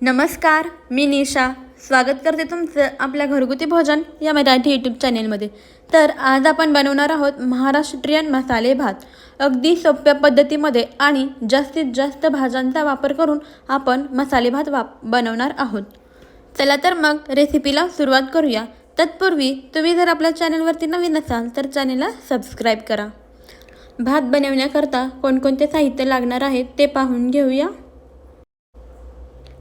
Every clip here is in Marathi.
नमस्कार मी निशा. स्वागत करते तुमचं आपल्या घरगुती भोजन या मराठी यूट्यूब चॅनेलमध्ये तर आज आपण बनवणार आहोत महाराष्ट्रीयन मसाले भात. अगदी सोप्या पद्धतीमध्ये आणि जास्तीत जास्त भाज्यांचा वापर करून आपण मसाले भात वाप बनवणार आहोत. चला तर मग रेसिपीला सुरुवात करूया. तत्पूर्वी तुम्ही जर आपल्या चॅनलवरती नवीन असाल तर चॅनलला सबस्क्राईब करा. भात बनवण्याकरता कोणकोणते साहित्य लागणार आहे ते पाहून घेऊया.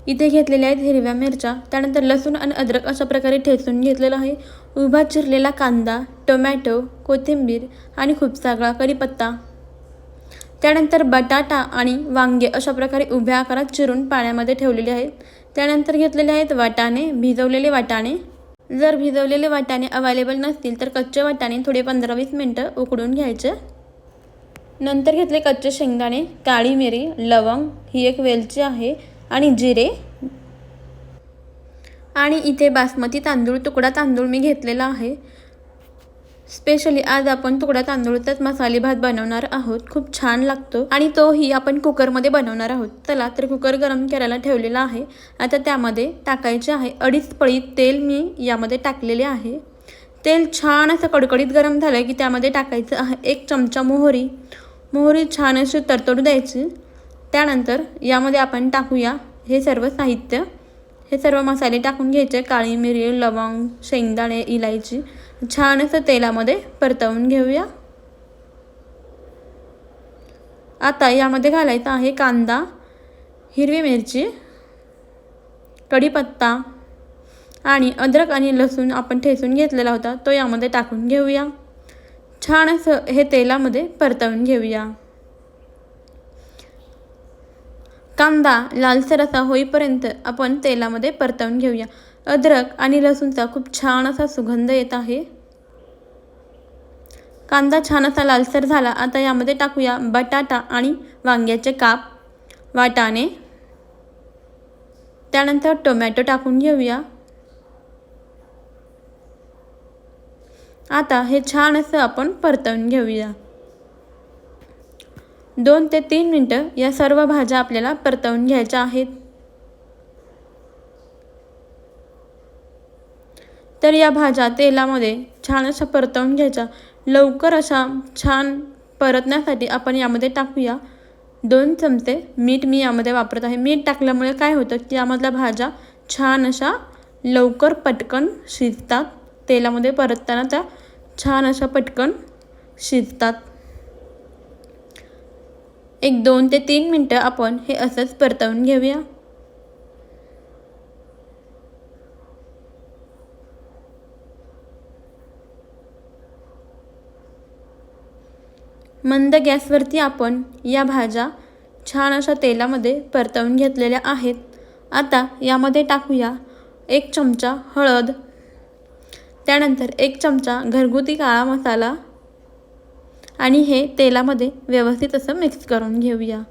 इथे घेतलेल्या आहेत हिरव्या मिरच्या. त्यानंतर लसूण आणि अद्रक अशा प्रकारे ठेचून घेतलेलं आहे. उभा चिरलेला कांदा टोमॅटो कोथिंबीर आणि खूप सगळा कढीपत्ता. त्यानंतर बटाटा आणि वांगे अशा प्रकारे उभ्या आकारात चिरून पाण्यामध्ये ठेवलेले आहेत. त्यानंतर घेतलेले आहेत वाटाणे भिजवलेले वाटाणे. जर भिजवलेले वाटाणे अवेलेबल नसतील तर कच्चे वाटाणे थोडे पंधरा वीस मिनटं उकडून घ्यायचे. नंतर घेतले कच्चे शेंगदाणे काळी मिरी लवंग ही एक वेलची आहे. आणि जिरे. आणि इथे बासमती तांदूळ तुकडा तांदूळ मी घेतलेला आहे. स्पेशली आज आपण तुकडा तांदूळचाच मसाले भात बनवणार आहोत. खूप छान लागतो. आणि तोही आपण कुकरमध्ये बनवणार आहोत. चला तर कुकर गरम करायला ठेवलेला आहे. आता त्यामध्ये टाकायचे आहे अडीच पळी तेल मी यामध्ये टाकलेले आहे. तेल छान असं कडकडीत गरम झालं की त्यामध्ये टाकायचं आहे एक चमचा मोहरी. मोहरी छान अशी तरतडू द्यायची. त्यानंतर यामध्ये आपण टाकूया हे सर्व साहित्य. हे सर्व मसाले टाकून घ्यायचे. काळी मिरी लवंग शेंगदाणे इलायची. छान असं तेलामध्ये परतवून घेऊया. आता यामध्ये घालायचा आहे कांदा हिरवी मिरची कढीपत्ता आणि अद्रक आणि लसूण आपण ठेचून घेतलेला होता तो यामध्ये टाकून घेऊया. छान असं हे तेलामध्ये परतवून घेऊया. कांदा लालसर असा होईपर्यंत आपण तेलामध्ये परतवून घेऊया. अद्रक आणि लसूणचा खूप छान असा सुगंध येत आहे. कांदा छान असा लालसर झाला आता यामध्ये टाकूया बटाटा आणि वांग्याचे काप. वाटाणे. त्यानंतर टोमॅटो टाकून घेऊया. आता हे छान असं आपण परतवून घेऊया. दोन ते तीन मिनटं या सर्व भाज्या आपल्याला परतवून घ्यायच्या आहेत. तर या भाज्या तेलामध्ये छान अशा परतवून घ्यायच्या. लवकर अशा छान परतण्यासाठी आपण यामध्ये टाकूया. दोन चमचे मीठ मी यामध्ये वापरत आहे. मीठ टाकल्यामुळे काय होतं की यामधल्या भाज्या छान अशा लवकर पटकन शिजतात. तेलामध्ये परतताना त्या छान अशा पटकन शिजतात. एक दोन ते तीन मिनटं आपण हे असंच परतवून घेऊया. मंद गॅसवरती आपण या भाज्या छान अशा तेलामध्ये परतवून घेतलेल्या आहेत. आता यामध्ये टाकूया एक चमचा हळद त्यानंतर एक चमचा घरगुती काळा मसाला आणि हे तेलामध्ये व्यवस्थित असं मिक्स करून घेऊया.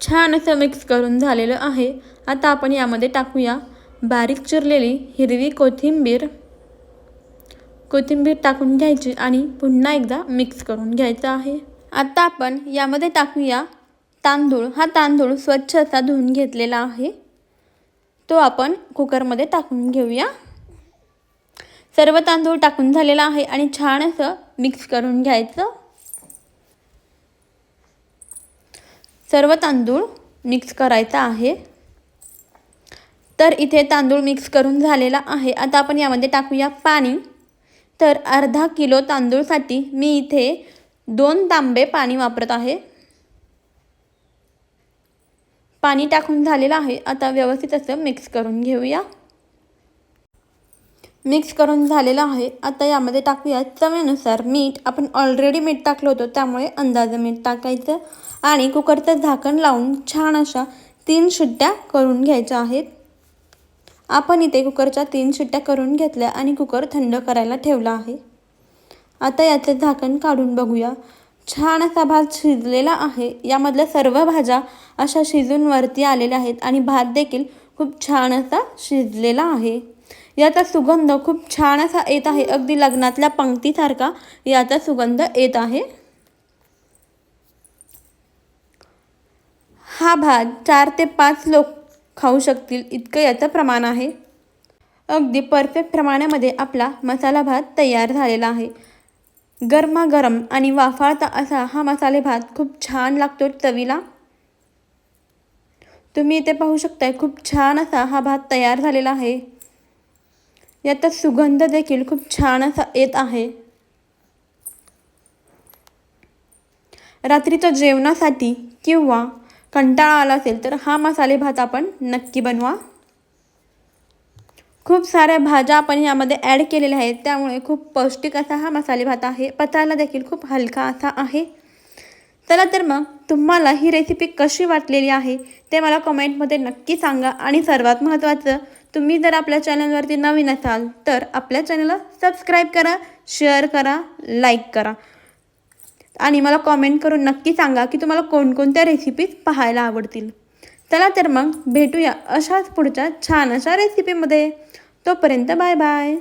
छान असं मिक्स करून झालेलं आहे. आता आपण यामध्ये टाकूया बारीक चिरलेली हिरवी कोथिंबीर. कोथिंबीर टाकून घ्यायची आणि पुन्हा एकदा मिक्स करून घ्यायचं आहे. आता आपण यामध्ये टाकूया तांदूळ. हा तांदूळ स्वच्छ असा धुवून घेतलेला आहे. तो आपण कुकरमध्ये टाकून घेऊया. सर्व तांदूळ टाकून झालेला आहे आणि छान असं मिक्स करून घ्यायचं. सर्व तांदूळ मिक्स करायचा आहे. तर इथे तांदूळ मिक्स करून झालेला आहे. आता आपण यामध्ये टाकूया पाणी. तर अर्धा किलो तांदूळसाठी मी इथे दोन तांबे पाणी वापरत आहे. पाणी टाकून झालेलं आहे. आता व्यवस्थित असं मिक्स करून घेऊया. मिक्स करून झालेलं आहे. आता यामध्ये टाकूया चवीनुसार मीठ. आपण ऑलरेडी मीठ टाकलं होतं त्यामुळे अंदाजे मीठ टाकायचं. आणि कुकरचं झाकण लावून छान अशा तीन शिट्ट्या करून घ्यायच्या आहेत. आपण इथे कुकरच्या तीन शिट्ट्या करून घेतल्या आणि कुकर थंड करायला ठेवला आहे. आता याचे झाकण काढून बघूया. छान असा भात शिजलेला आहे. यामधल्या सर्व भाज्या अशा शिजून वरती आलेल्या आहेत आणि भात देखील खूप छान असा शिजलेला आहे. याचा सुगंध खूप छान असा येत आहे. अगदी लग्नातल्या पंक्तीसारखा याचा सुगंध येत आहे. हा भात चार ते पाच लोक खाऊ शकतील इतकं याचं प्रमाण आहे. अगदी परफेक्ट प्रमाणामध्ये आपला मसाला भात तयार झालेला आहे. गरमागरम आणि वाफाळता असा हा मसाले भात खूप छान लागतो चवीला. तुम्ही इथे पाहू शकताय खूप छान असा हा भात तयार झालेला आहे. याचा सुगंध देखील खूप छान असा येत आहे. रात्रीच्या जेवणासाठी किंवा कंटाळा आला असेल तर हा मसाले भात आपण नक्की बनवा. खूप साऱ्या भाज्या आपण यामध्ये ॲड केलेल्या आहेत. त्यामुळे खूप पौष्टिक असा हा मसाले भात आहे. पचायला देखील खूप हलका असा आहे. चला तर मग तुम्हाला ही रेसिपी कशी वाटलेली आहे ते मला कमेंटमध्ये नक्की सांगा. आणि सर्वात महत्त्वाचं तुम्ही जर आपल्या चॅनलवरती नवीन असाल तर आपल्या चॅनलला सबस्क्राईब करा शेअर करा लाईक करा. आणि मला कॉमेंट करून नक्की सांगा की तुम्हाला कोणकोणत्या रेसिपीज पाहायला आवडतील. चला तर मग भेटूया अशाच पुढच्या छान अशा रेसिपीमध्ये तोपर्यंत बाय बाय